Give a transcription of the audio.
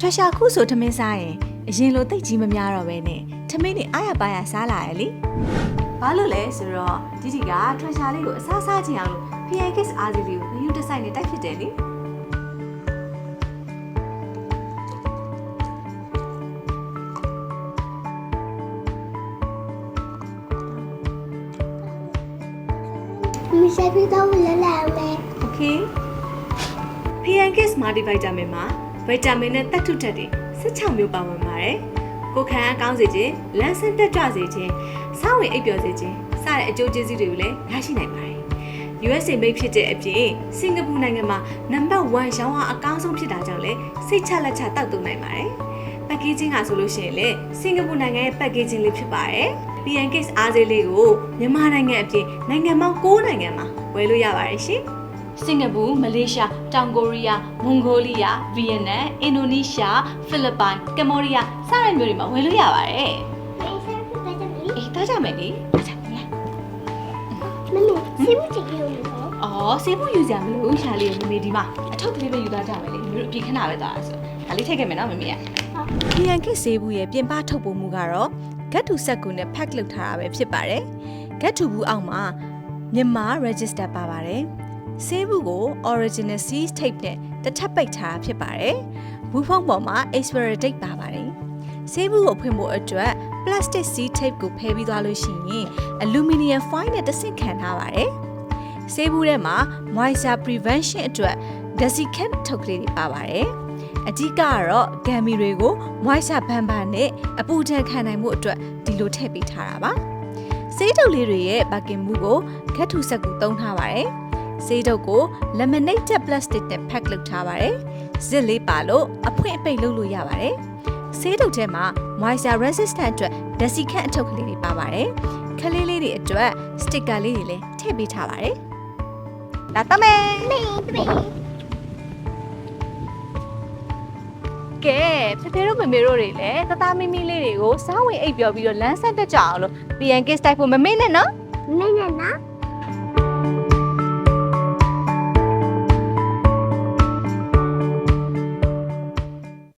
ထွက်ရှာခုဆိုထမင်းစားရင်အရင်လိုတိတ်ကြီးမများတော့ပဲနဲ့ထမင်းတွေအားရပါရစားလာရလေဘာလို့လဲဆိုတော့ជីជីကထွက်ရှာလေးကိုအစားစားချင်အောင်လို့ PIKS အားစီလေးကိုငယူတစ်ဆိုင်နဲ့တိုက်ဖြစ်တယ်လေမဆိုင်ပြီးတော့လဲလဲမယ် Okay PIKS multivitamin မှာ ဗီတာမင်နဲ့တက်ထုထက်တွေ16မျိုးပါဝင်ပါတယ်ကိုယ်ခံအားကောင်းစေခြင်းလန်းဆန်းတက်ကြွစေခြင်းစောင့်ဝင်အိပ်ပျော်စေခြင်းစတဲ့အကျိုးကျေးဇူးတွေကိုလည်းရရှိနိုင်ပါတယ် USA မိတ်ဖြစ်တဲ့အပြင်စင်ကာပူနိုင်ငံမှာနံပါတ်1ရောင်းအားအကောင်းဆုံးဖြစ်တာကြောင့်လည်းစိတ်ချလက်ချတောက်သုံးနိုင်ပါတယ်။ packaging ကဆိုလို့ရှိရင်လည်းစင်ကာပူနိုင်ငံရဲ့ packaging လေးဖြစ်ပါတယ်။ PNKS အားစေးလေးကိုမြန်မာနိုင်ငံအပြင်နိုင်ငံပေါင်း9နိုင်ငံမှာဝယ်လို့ရပါတယ်ရှင်။ စင်ကာပူ၊မလေးရှား၊တောင်ကိုရီးယား၊မွန်ဂိုလီးယား၊ဗီယက်နမ်၊အင်ဒိုနီးရှား၊ဖိလစ်ပိုင်၊ကမ္ဘောဒီးယားစတဲ့မျိုးတွေမှာဝယ်လို့ရပါတယ်မဆိုင်ပြီးတော့တယ်။အေးတားကြမယ်လေ။တားကြမယ်လားမမေစီမချင်ရုံနော်။အော်ဆေးဖို့ယူစရာမလိုဘူးရှာလေးကိုမမေဒီမှာအထုပ်ကလေးပဲယူသွားကြမယ်လေ။မျိုးတို့အပြင်ခဏပဲသွားတာဆို။ဒါလေးထည့်ခဲ့မယ်နော်မမေက။ PNK ဆေးဘူးရဲ့ပြင်ပထုတ်ပုံမူကတော့ဂတ်တူဆက်ကူနဲ့ pack လုပ်ထားတာပဲဖြစ်ပါတယ်။ဂတ်တူဘူးအောက်မှာမြန်မာ register ပါပါတယ်။ ဆေးဘူးကို original seed tape နဲ့တစ်ထပ်ပိတ်ထားတာဖြစ်ပါတယ်။ဘူးဖုံးပေါ်မှာ expiry date ပါပါတယ်။ဆေးဘူးကိုဖွင့်ဖို့အတွက် plastic seed tape ကိုဖယ်ပြီးသွားလို့ရှိရင် aluminum foil နဲ့တစ်ဆင့်ခံထားပါတယ်။ဆေးဘူးထဲမှာ moisture prevention အတွက် desiccant ထုတ်ကလေးတွေပါပါတယ်။အဓိကကတော့ဂမ်မီတွေကို moisture ဘန်ဘန်နဲ့အပူဒဏ်ခံနိုင်မှုအတွက်ဒီလိုထည့်ပေးထားတာပါ။ဆေးတုပ်လေးတွေရဲ့ဘာကင်မှုကိုဂတ်ထူဆက်ကူသုံးထားပါတယ်။ ဆေးတုပ်ကို laminated plastic နဲ့ pack လုပ်ထားပါတယ်။ဇစ်လေးပါလို့အဖွင့်အပိတ်လုပ်လို့ရပါတယ်။ဆေးတုပ်ထဲမှာ moisture resistant အတွက် desiccant အထုပ်ကလေးတွေပါပါတယ်။ခလေးလေးတွေအတွက် sticker လေးတွေလည်းထည့်ပေးထားပါတယ်။လာတော့မယ်မေမေကဲဖေဖေတို့မေမေတို့တွေလည်းတသားမီမီလေးတွေကိုစားဝင်အိပ်ပျော်ပြီးတော့လမ်းဆက်တက်ကြအောင်လို့ PNK style ဖို့မမေ့နဲ့နော်မင်းနဲ့နော်